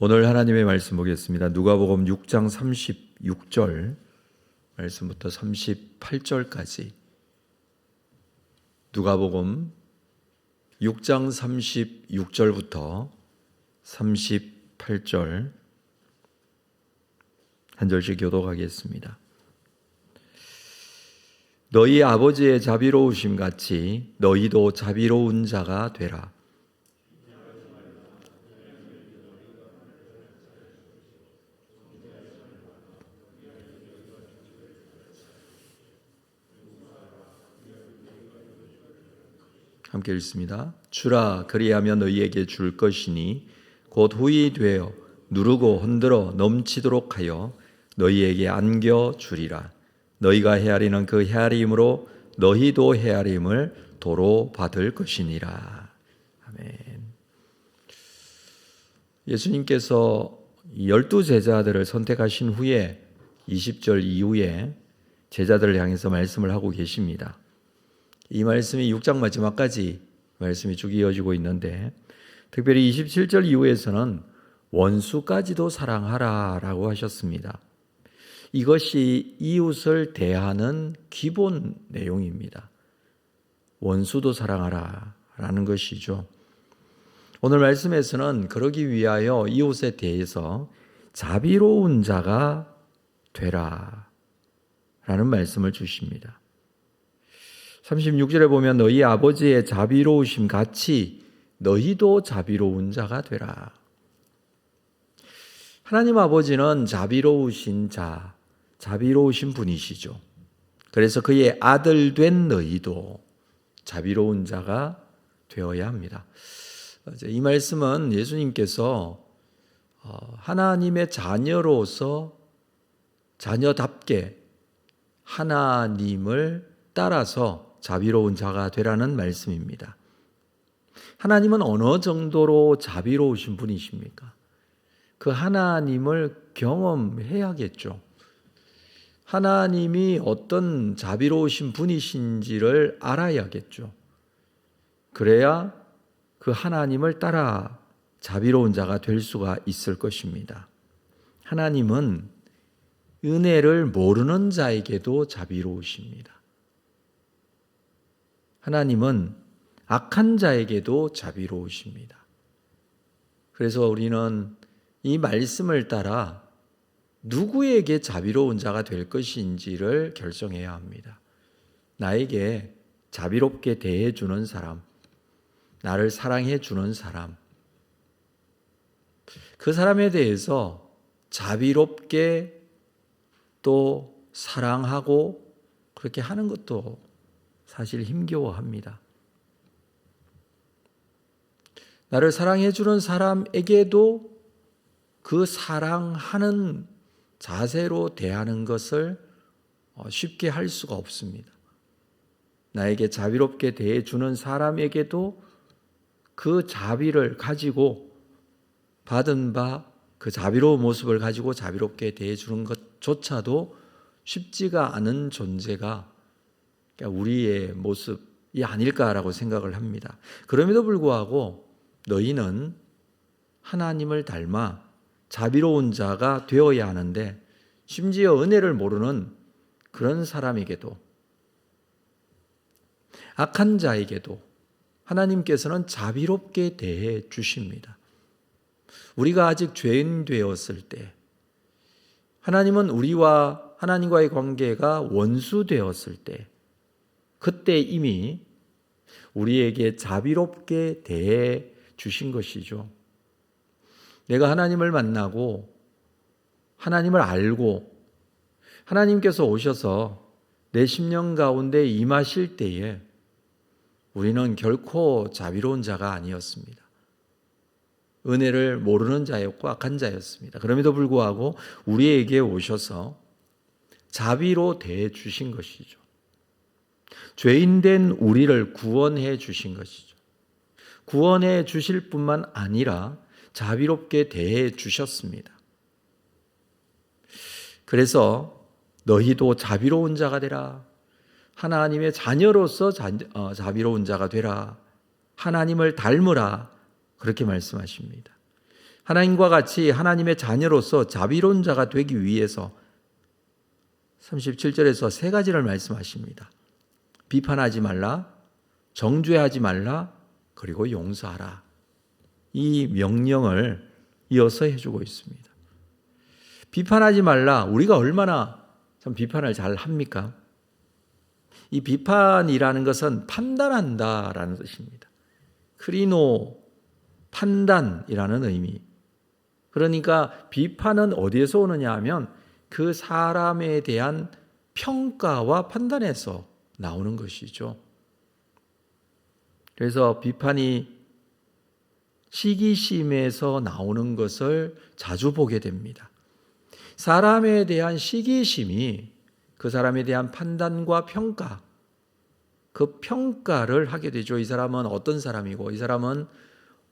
오늘 하나님의 말씀 보겠습니다. 누가복음 6장 36절 말씀부터 38절까지 누가복음 6장 36절부터 38절 한 절씩 교독하겠습니다. 너희 아버지의 자비로우심 같이 너희도 자비로운 자가 되라. 함께 읽습니다. 주라 그리하면 너희에게 줄 것이니 곧 후이 되어 누르고 흔들어 넘치도록 하여 너희에게 안겨 주리라. 너희가 헤아리는 그 헤아림으로 너희도 헤아림을 도로 받을 것이니라. 아멘. 예수님께서 열두 제자들을 선택하신 후에 20절 이후에 제자들을 향해서 말씀을 하고 계십니다. 이 말씀이 6장 마지막까지 말씀이 쭉 이어지고 있는데 특별히 27절 이후에서는 원수까지도 사랑하라 라고 하셨습니다. 이것이 이웃을 대하는 기본 내용입니다. 원수도 사랑하라 라는 것이죠. 오늘 말씀에서는 그러기 위하여 이웃에 대해서 자비로운 자가 되라 라는 말씀을 주십니다. 36절에 보면 너희 아버지의 자비로우심 같이 너희도 자비로운 자가 되라. 하나님 아버지는 자비로우신 자, 자비로우신 분이시죠. 그래서 그의 아들 된 너희도 자비로운 자가 되어야 합니다. 이 말씀은 예수님께서 어, 하나님의 자녀로서 자녀답게 하나님을 따라서 자비로운 자가 되라는 말씀입니다. 하나님은 어느 정도로 자비로우신 분이십니까? 그 하나님을 경험해야겠죠. 하나님이 어떤 자비로우신 분이신지를 알아야겠죠. 그래야 그 하나님을 따라 자비로운 자가 될 수가 있을 것입니다. 하나님은 은혜를 모르는 자에게도 자비로우십니다. 하나님은 악한 자에게도 자비로우십니다. 그래서 우리는 이 말씀을 따라 누구에게 자비로운 자가 될 것인지를 결정해야 합니다. 나에게 자비롭게 대해주는 사람, 나를 사랑해주는 사람, 그 사람에 대해서 자비롭게 또 사랑하고 그렇게 하는 것도 사실 힘겨워합니다. 나를 사랑해주는 사람에게도 그 사랑하는 자세로 대하는 것을 어, 쉽게 할 수가 없습니다. 나에게 자비롭게 대해주는 사람에게도 그 자비를 가지고 받은 바 그 자비로운 모습을 가지고 자비롭게 대해주는 것조차도 쉽지가 않은 존재가 그러니까 우리의 모습이 아닐까라고 생각을 합니다. 그럼에도 불구하고 너희는 하나님을 닮아 자비로운 자가 되어야 하는데 심지어 은혜를 모르는 그런 사람에게도 악한 자에게도 하나님께서는 자비롭게 대해 주십니다. 우리가 아직 죄인 되었을 때 하나님은 우리와 하나님과의 관계가 원수 되었을 때 그때 이미 우리에게 자비롭게 대해 주신 것이죠. 내가 하나님을 만나고 하나님을 알고 하나님께서 오셔서 내 심령 가운데 임하실 때에 우리는 결코 자비로운 자가 아니었습니다. 은혜를 모르는 자였고 악한 자였습니다. 그럼에도 불구하고 우리에게 오셔서 자비로 대해 주신 것이죠. 죄인된 우리를 구원해 주신 것이죠. 구원해 주실 뿐만 아니라 자비롭게 대해 주셨습니다. 그래서 너희도 자비로운 자가 되라. 하나님의 자녀로서 어, 자비로운 자가 되라. 하나님을 닮으라. 그렇게 말씀하십니다. 하나님과 같이 하나님의 자녀로서 자비로운 자가 되기 위해서 37절에서 세 가지를 말씀하십니다. 비판하지 말라, 정죄하지 말라, 그리고 용서하라. 이 명령을 이어서 해주고 있습니다. 비판하지 말라. 우리가 얼마나 참 비판을 잘 합니까? 이 비판이라는 것은 판단한다라는 뜻입니다. 크리노 판단이라는 의미. 그러니까 비판은 어디에서 오느냐 하면 그 사람에 대한 평가와 판단에서 나오는 것이죠. 그래서 비판이 시기심에서 나오는 것을 자주 보게 됩니다. 사람에 대한 시기심이 그 사람에 대한 판단과 평가, 그 평가를 하게 되죠. 이 사람은 어떤 사람이고, 이 사람은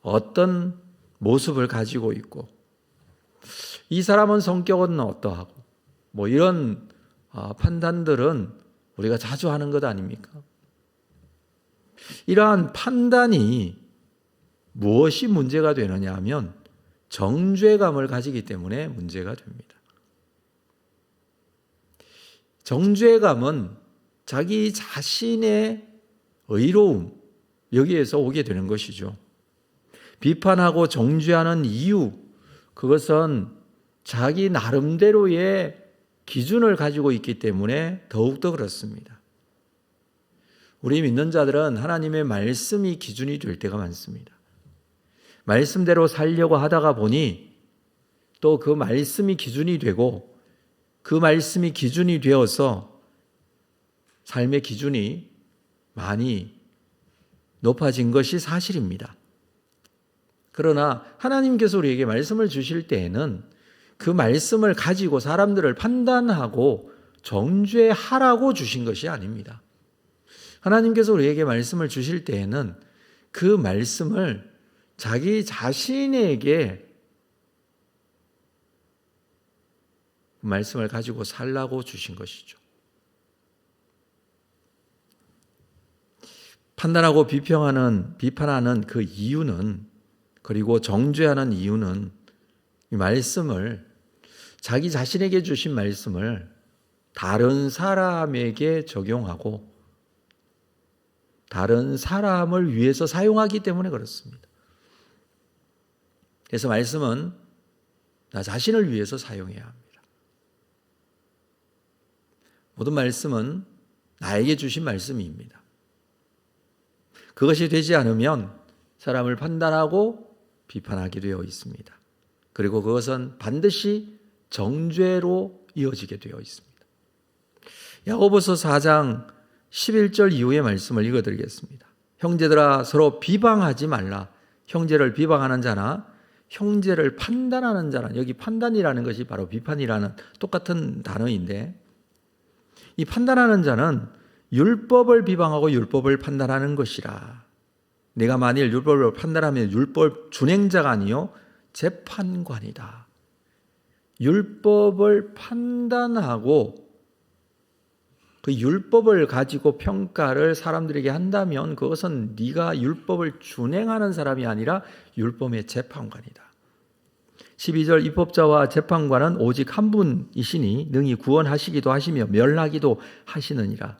어떤 모습을 가지고 있고, 이 사람은 성격은 어떠하고, 뭐 이런 아, 판단들은 우리가 자주 하는 것 아닙니까? 이러한 판단이 무엇이 문제가 되느냐 하면 정죄감을 가지기 때문에 문제가 됩니다. 정죄감은 자기 자신의 의로움, 여기에서 오게 되는 것이죠. 비판하고 정죄하는 이유, 그것은 자기 나름대로의 기준을 가지고 있기 때문에 더욱더 그렇습니다. 우리 믿는 자들은 하나님의 말씀이 기준이 될 때가 많습니다. 말씀대로 살려고 하다가 보니 또 그 말씀이 기준이 되고 그 말씀이 기준이 되어서 삶의 기준이 많이 높아진 것이 사실입니다. 그러나 하나님께서 우리에게 말씀을 주실 때에는 그 말씀을 가지고 사람들을 판단하고 정죄하라고 주신 것이 아닙니다. 하나님께서 우리에게 말씀을 주실 때에는 그 말씀을 자기 자신에게 그 말씀을 가지고 살라고 주신 것이죠. 판단하고 비평하는 비판하는 그 이유는 그리고 정죄하는 이유는 이 말씀을 자기 자신에게 주신 말씀을 다른 사람에게 적용하고 다른 사람을 위해서 사용하기 때문에 그렇습니다. 그래서 말씀은 나 자신을 위해서 사용해야 합니다. 모든 말씀은 나에게 주신 말씀입니다. 그것이 되지 않으면 사람을 판단하고 비판하게 되어 있습니다. 그리고 그것은 반드시 정죄로 이어지게 되어 있습니다. 야고보서 4장 11절 이후의 말씀을 읽어 드리겠습니다. 형제들아 서로 비방하지 말라. 형제를 비방하는 자나 형제를 판단하는 자라 여기 판단이라는 것이 바로 비판이라는 똑같은 단어인데 이 판단하는 자는 율법을 비방하고 율법을 판단하는 것이라. 내가 만일 율법을 판단하면 율법 준행자가 아니요 재판관이다. 율법을 판단하고 그 율법을 가지고 평가를 사람들에게 한다면 그것은 네가 율법을 준행하는 사람이 아니라 율법의 재판관이다. 12절 입법자와 재판관은 오직 한 분이시니 능히 구원하시기도 하시며 멸하기도 하시느니라.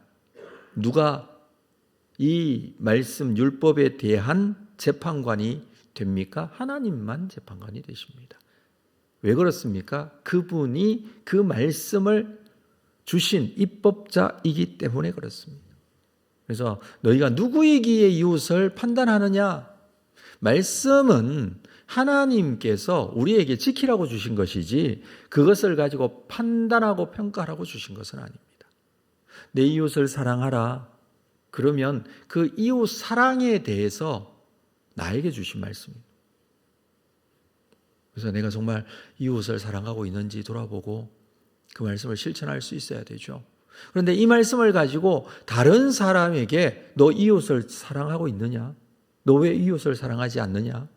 누가 이 말씀 율법에 대한 재판관이 됩니까? 하나님만 재판관이 되십니다. 왜 그렇습니까? 그분이 그 말씀을 주신 입법자이기 때문에 그렇습니다. 그래서 너희가 누구이기에 이웃을 판단하느냐? 말씀은 하나님께서 우리에게 지키라고 주신 것이지 그것을 가지고 판단하고 평가하라고 주신 것은 아닙니다. 내 이웃을 사랑하라. 그러면 그 이웃 사랑에 대해서 나에게 주신 말씀입니다. 그래서 내가 정말 이웃을 사랑하고 있는지 돌아보고 그 말씀을 실천할 수 있어야 되죠. 그런데 이 말씀을 가지고 다른 사람에게 너 이웃을 사랑하고 있느냐? 너 왜 이웃을 사랑하지 않느냐?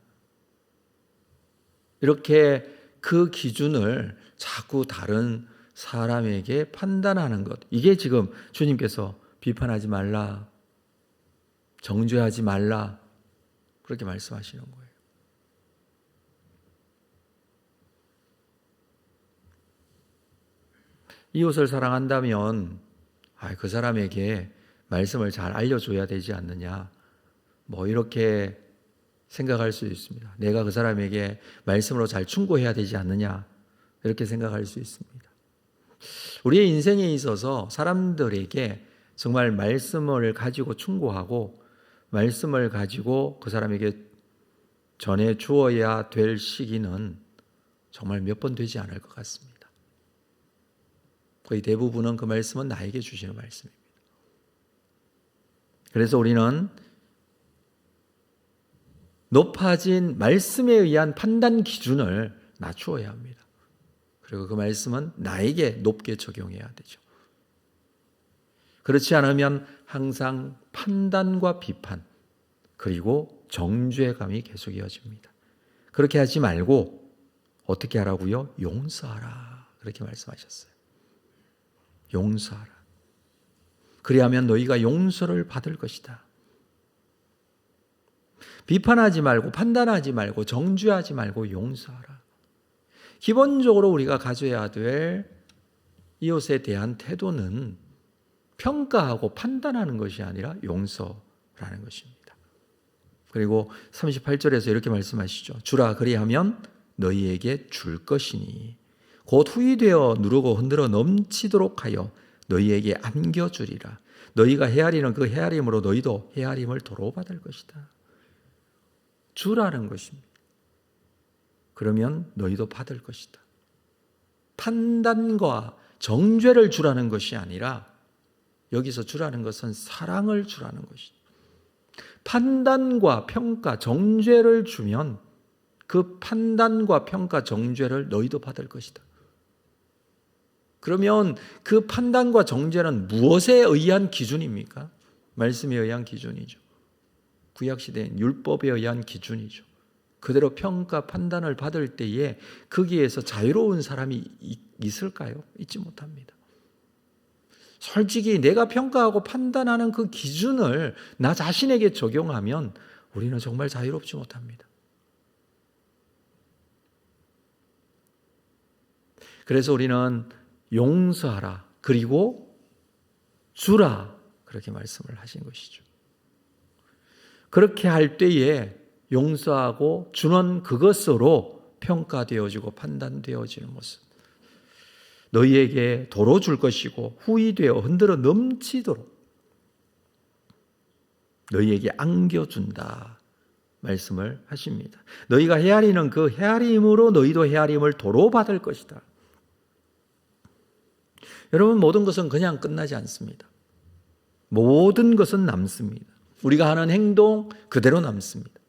이렇게 그 기준을 자꾸 다른 사람에게 판단하는 것. 이게 지금 주님께서 비판하지 말라. 정죄하지 말라. 그렇게 말씀하시는 거예요. 이웃을 사랑한다면 아, 그 사람에게 말씀을 잘 알려줘야 되지 않느냐. 뭐 이렇게 생각할 수 있습니다. 내가 그 사람에게 말씀으로 잘 충고해야 되지 않느냐. 이렇게 생각할 수 있습니다. 우리의 인생에 있어서 사람들에게 정말 말씀을 가지고 충고하고 말씀을 가지고 그 사람에게 전해 주어야 될 시기는 정말 몇 번 되지 않을 것 같습니다. 거의 대부분은 그 말씀은 나에게 주시는 말씀입니다. 그래서 우리는 높아진 말씀에 의한 판단 기준을 낮추어야 합니다. 그리고 그 말씀은 나에게 높게 적용해야 되죠. 그렇지 않으면 항상 판단과 비판, 그리고 정죄감이 계속 이어집니다. 그렇게 하지 말고 어떻게 하라고요? 용서하라. 그렇게 말씀하셨어요. 용서하라. 그리하면 너희가 용서를 받을 것이다. 비판하지 말고 판단하지 말고 정죄하지 말고 용서하라. 기본적으로 우리가 가져야 될 이웃에 대한 태도는 평가하고 판단하는 것이 아니라 용서라는 것입니다. 그리고 38절에서 이렇게 말씀하시죠. 주라 그리하면 너희에게 줄 것이니 곧 후이 되어 누르고 흔들어 넘치도록 하여 너희에게 안겨 주리라. 너희가 헤아리는 그 헤아림으로 너희도 헤아림을 도로 받을 것이다. 주라는 것입니다. 그러면 너희도 받을 것이다. 판단과 정죄를 주라는 것이 아니라 여기서 주라는 것은 사랑을 주라는 것이다. 판단과 평가, 정죄를 주면 그 판단과 평가, 정죄를 너희도 받을 것이다. 그러면 그 판단과 정죄는 무엇에 의한 기준입니까? 말씀에 의한 기준이죠. 구약시대엔 율법에 의한 기준이죠. 그대로 평가, 판단을 받을 때에 거기에서 자유로운 사람이 있을까요? 있지 못합니다. 솔직히 내가 평가하고 판단하는 그 기준을 나 자신에게 적용하면 우리는 정말 자유롭지 못합니다. 그래서 우리는 용서하라. 그리고 주라. 그렇게 말씀을 하신 것이죠. 그렇게 할 때에 용서하고 주는 그것으로 평가되어지고 판단되어지는 모습. 너희에게 도로 줄 것이고 후이 되어 흔들어 넘치도록 너희에게 안겨준다 말씀을 하십니다. 너희가 헤아리는 그 헤아림으로 너희도 헤아림을 도로 받을 것이다. 여러분 모든 것은 그냥 끝나지 않습니다. 모든 것은 남습니다. 우리가 하는 행동 그대로 남습니다.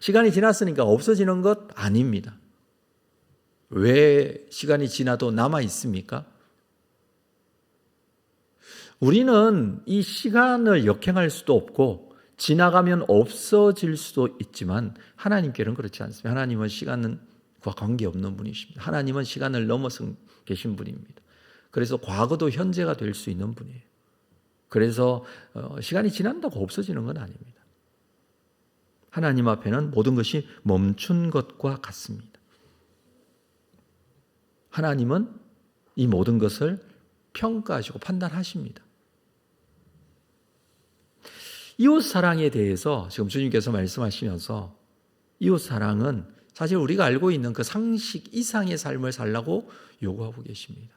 시간이 지났으니까 없어지는 것 아닙니다. 왜 시간이 지나도 남아 있습니까? 우리는 이 시간을 역행할 수도 없고 지나가면 없어질 수도 있지만 하나님께는 그렇지 않습니다. 하나님은 시간과 관계없는 분이십니다. 하나님은 시간을 넘어서 계신 분입니다. 그래서 과거도 현재가 될 수 있는 분이에요. 그래서 어, 시간이 지난다고 없어지는 건 아닙니다. 하나님 앞에는 모든 것이 멈춘 것과 같습니다. 하나님은 이 모든 것을 평가하시고 판단하십니다. 이웃 사랑에 대해서 지금 주님께서 말씀하시면서 이웃 사랑은 사실 우리가 알고 있는 그 상식 이상의 삶을 살라고 요구하고 계십니다.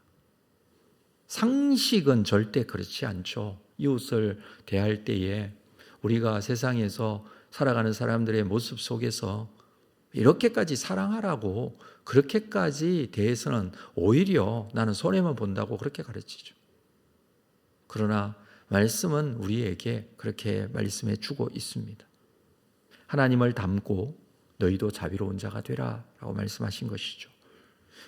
상식은 절대 그렇지 않죠. 이웃을 대할 때에 우리가 세상에서 살아가는 사람들의 모습 속에서 이렇게까지 사랑하라고 그렇게까지 대해서는 오히려 나는 손해만 본다고 그렇게 가르치죠. 그러나 말씀은 우리에게 그렇게 말씀해 주고 있습니다. 하나님을 닮고 너희도 자비로운 자가 되라 라고 말씀하신 것이죠.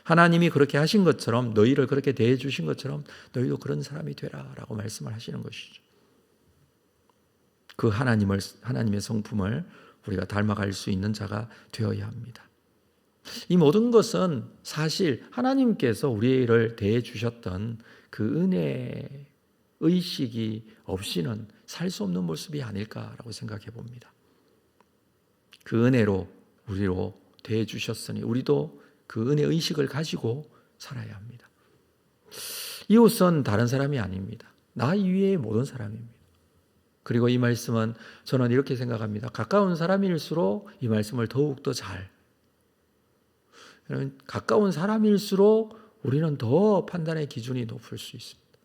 하나님이 그렇게 하신 것처럼 너희를 그렇게 대해 주신 것처럼 너희도 그런 사람이 되라 라고 말씀을 하시는 것이죠. 그 하나님을 하나님의 성품을 우리가 닮아갈 수 있는 자가 되어야 합니다. 이 모든 것은 사실 하나님께서 우리를 대해 주셨던 그 은혜 의식이 없이는 살 수 없는 모습이 아닐까라고 생각해 봅니다. 그 은혜로 우리로 대해 주셨으니 우리도 그 은혜 의식을 가지고 살아야 합니다. 이웃은 다른 사람이 아닙니다. 나 이외의 모든 사람입니다. 그리고 이 말씀은 저는 이렇게 생각합니다. 가까운 사람일수록 이 말씀을 더욱더 잘. 가까운 사람일수록 우리는 더 판단의 기준이 높을 수 있습니다.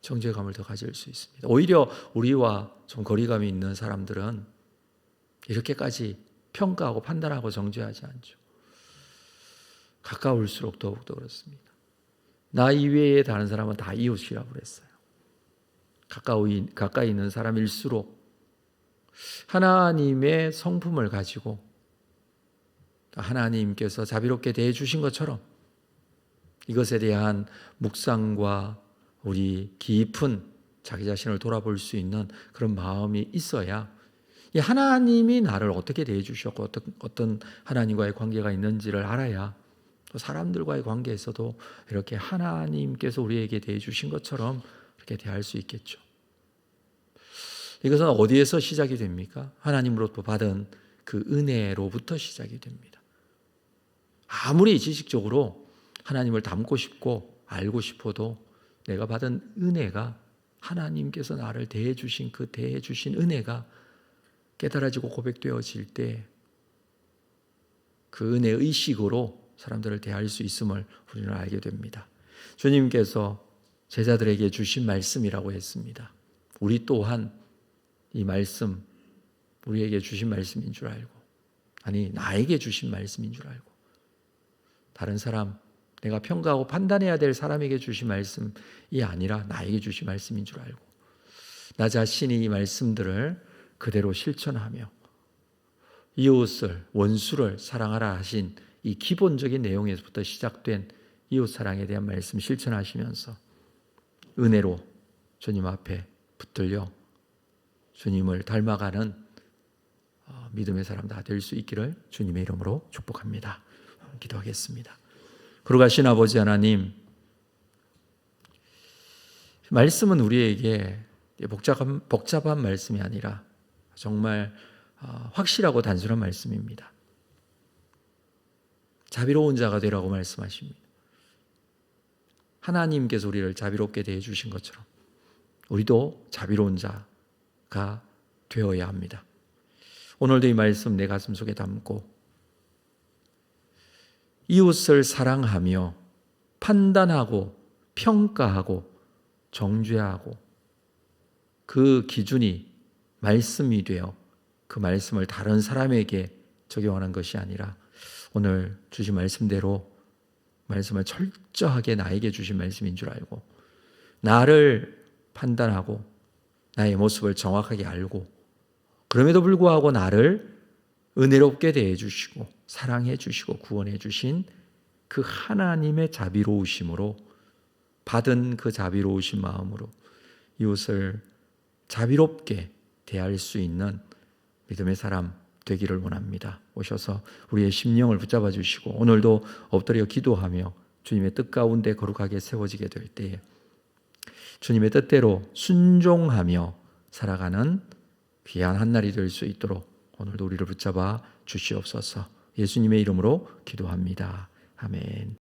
정죄감을 더 가질 수 있습니다. 오히려 우리와 좀 거리감이 있는 사람들은 이렇게까지 평가하고 판단하고 정죄하지 않죠. 가까울수록 더욱더 그렇습니다. 나 이외에 다른 사람은 다 이웃이라고 그랬어요. 가까이, 가까이 있는 사람일수록 하나님의 성품을 가지고 하나님께서 자비롭게 대해 주신 것처럼 이것에 대한 묵상과 우리 깊은 자기 자신을 돌아볼 수 있는 그런 마음이 있어야 이 하나님이 나를 어떻게 대해 주셨고 어떤, 어떤 하나님과의 관계가 있는지를 알아야 또 사람들과의 관계에서도 이렇게 하나님께서 우리에게 대해 주신 것처럼 이렇게 대할 수 있겠죠. 이것은 어디에서 시작이 됩니까? 하나님으로부터 받은 그 은혜로부터 시작이 됩니다. 아무리 지식적으로 하나님을 닮고 싶고 알고 싶어도 내가 받은 은혜가 하나님께서 나를 대해 주신 그 대해 주신 은혜가 깨달아지고 고백되어질 때 그 은혜 의 식으로 사람들을 대할 수 있음을 우리는 알게 됩니다. 주님께서 제자들에게 주신 말씀이라고 했습니다. 우리 또한 이 말씀 우리에게 주신 말씀인 줄 알고 아니 나에게 주신 말씀인 줄 알고 다른 사람 내가 평가하고 판단해야 될 사람에게 주신 말씀이 아니라 나에게 주신 말씀인 줄 알고 나 자신이 이 말씀들을 그대로 실천하며 이웃을 원수를 사랑하라 하신 이 기본적인 내용에서부터 시작된 이웃 사랑에 대한 말씀 실천하시면서 은혜로 주님 앞에 붙들려 주님을 닮아가는 어, 믿음의 사람 다 될 수 있기를 주님의 이름으로 축복합니다. 기도하겠습니다. 그러가신 아버지 하나님, 말씀은 우리에게 복잡한, 복잡한 말씀이 아니라 정말 어, 확실하고 단순한 말씀입니다. 자비로운 자가 되라고 말씀하십니다. 하나님께서 우리를 자비롭게 대해 주신 것처럼 우리도 자비로운 자 가 되어야 합니다. 오늘도 이 말씀 내 가슴 속에 담고 이웃을 사랑하며 판단하고 평가하고 정죄하고 그 기준이 말씀이 되어 그 말씀을 다른 사람에게 적용하는 것이 아니라 오늘 주신 말씀대로 말씀을 철저하게 나에게 주신 말씀인 줄 알고 나를 판단하고 나의 모습을 정확하게 알고 그럼에도 불구하고 나를 은혜롭게 대해 주시고 사랑해 주시고 구원해 주신 그 하나님의 자비로우심으로 받은 그 자비로우신 마음으로 이웃을 자비롭게 대할 수 있는 믿음의 사람 되기를 원합니다. 오셔서 우리의 심령을 붙잡아 주시고 오늘도 엎드려 기도하며 주님의 뜻 가운데 거룩하게 세워지게 될 때에 주님의 뜻대로 순종하며 살아가는 귀한 한 날이 될 수 있도록 오늘도 우리를 붙잡아 주시옵소서. 예수님의 이름으로 기도합니다. 아멘.